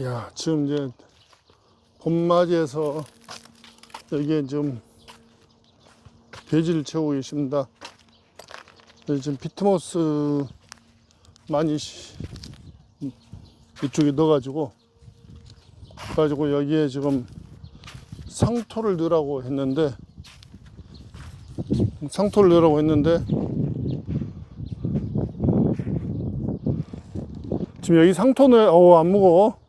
야, 지금 이제 봄맞이해서 여기에 좀 배지를 채우고 계십니다. 네, 지금 비트모스 많이 시- 이쪽에 넣어가지고 가지고 여기에 지금 상토를 넣으라고 했는데 상토를 넣으라고 했는데 지금 여기 상토는 어우 안 무거워 네,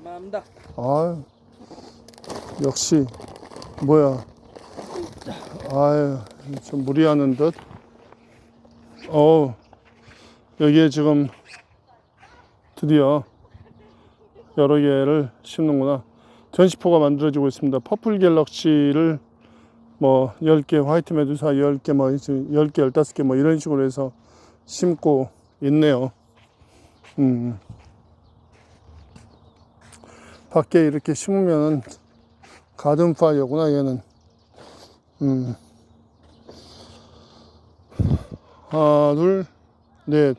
그만합니다. 아유 역시 뭐야. 아유 좀 무리하는 듯. 어우 여기에 지금 드디어 여러 개를 심는구나. 전시포가 만들어지고 있습니다. 퍼플 갤럭시를 뭐 10개 화이트 메두사 10개 뭐 10개 15개 뭐 이런 식으로 해서 심고 있네요. 음 밖에 이렇게 심으면 가든 파이어구나 얘는. 음. 하나 둘넷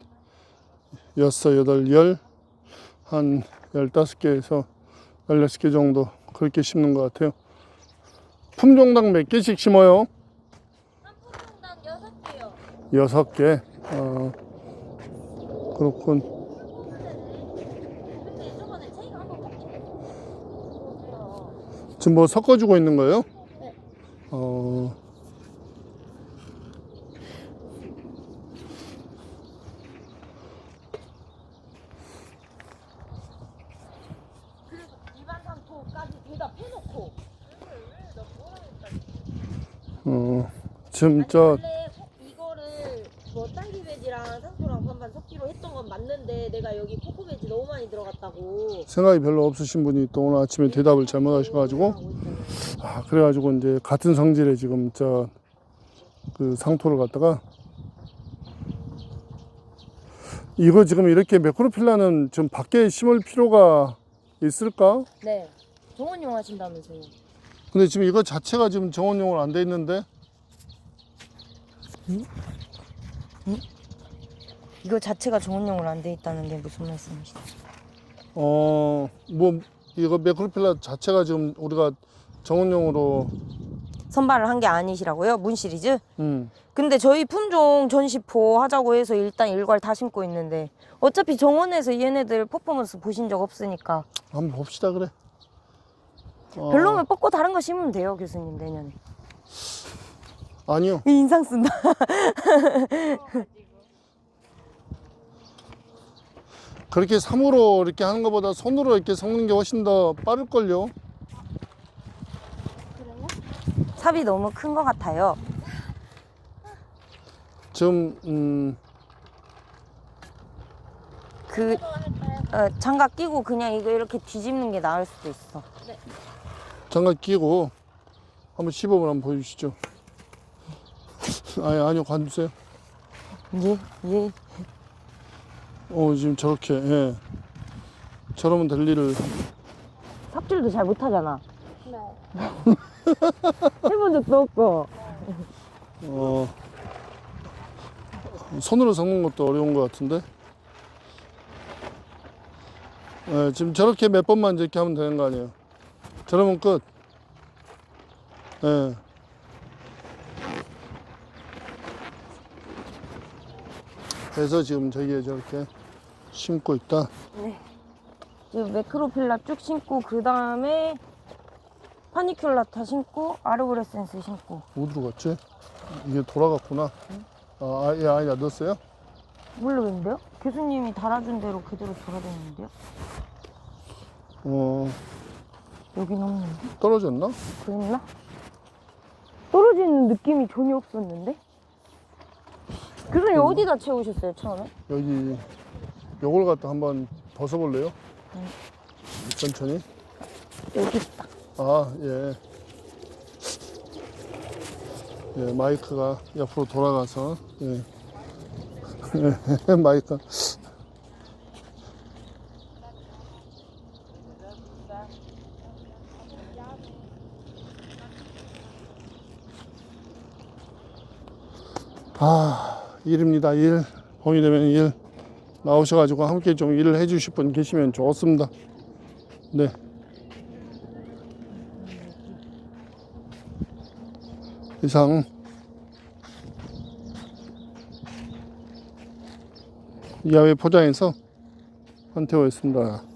여섯 여덟 열한 열다섯 개에서 열여섯 개 정도 그렇게 심는 것 같아요. 품종당 몇 개씩 심어요? 한 포장당 여섯 개요. 여섯 개? 어, 그렇군 근데 저번에 저희가 한번 먹었어요. 지금 뭐 섞어주고 있는 거예요? 네. 어. 어, 지금 저 원래 소- 이거를 뭐 딸기 베지랑 상토랑 반반 섞기로 했던 건 여기 코코 베지 너무 많이 들어갔다고. 생각이 별로 없으신 분이 또 오늘 아침에 대답을 잘못하셔가지고. 아 그래가지고 이제 같은 성질의 지금 저 그 상토를 갖다가 이거 지금 이렇게 매크로필라는 좀 밖에 심을 필요가 있을까? 네. 정원용 하신다면서요. 근데 지금 이거 자체가 지금 정원용으로 안 돼 있는데 이거 자체가 정원용으로 안 돼 있다는 게 무슨 말씀이시죠? 어 뭐 이거 매크로필라 자체가 지금 우리가 정원용으로 선발을 한 게 아니시라고요? 문 시리즈? 음 근데 저희 품종 전시포 하자고 해서 일단 일괄 다 심고 있는데 어차피 정원에서 얘네들 퍼포먼스 보신 적 없으니까 한번 봅시다 그래. 어, 별로면 뽑고 다른 거 심으면 돼요 교수님 내년에 아니요. 인상 쓴다 그렇게 삼으로 이렇게 하는 것보다 손으로 이렇게 섞는 게 훨씬 더 빠를 걸요. 삽이 너무 큰 것 같아요 지금 음, 그 어, 장갑 끼고 그냥 이거 이렇게 뒤집는 게 나을 수도 있어 장갑 끼고 한번 시범을 한번 보여주시죠. 아니 아니요 관두세요. 예? 예 어 지금 저렇게 예. 저러면 될 일을 삽질도 잘 못하잖아 해본 적도 없고 어 손으로 섞는 것도 어려운 것 같은데. 예, 지금 저렇게 몇 번만 이렇게 하면 되는 거 아니에요? 저러면 끝. 예. 그래서 지금 저기에 저렇게 심고 있다. 지금 매크로필라 쭉 심고 그 다음에 파니큘라타 심고 아르보레센스 심고 어디로 갔지? 이게 돌아갔구나. 아, 아, 예, 아니다. 넣었어요? 모르겠는데요? 교수님이 달아준 대로 그대로 돌아다니는데요? 어, 여긴 없는데? 떨어졌나? 그랬나? 떨어지는 느낌이 전혀 없었는데? 교수님 어디다 채우셨어요 처음에? 여기, 요걸 갖다 한번 벗어볼래요? 천천히. 여기 있다 아, 예. 예, 마이크가 옆으로 돌아가서, 예. 예, 마이크. 아, 일입니다. 일. 봄이 되면 일. 나오셔가지고 함께 좀 일을 해주실 분 계시면 좋습니다. 네. 이상. 야외 포장에서 한태호였습니다.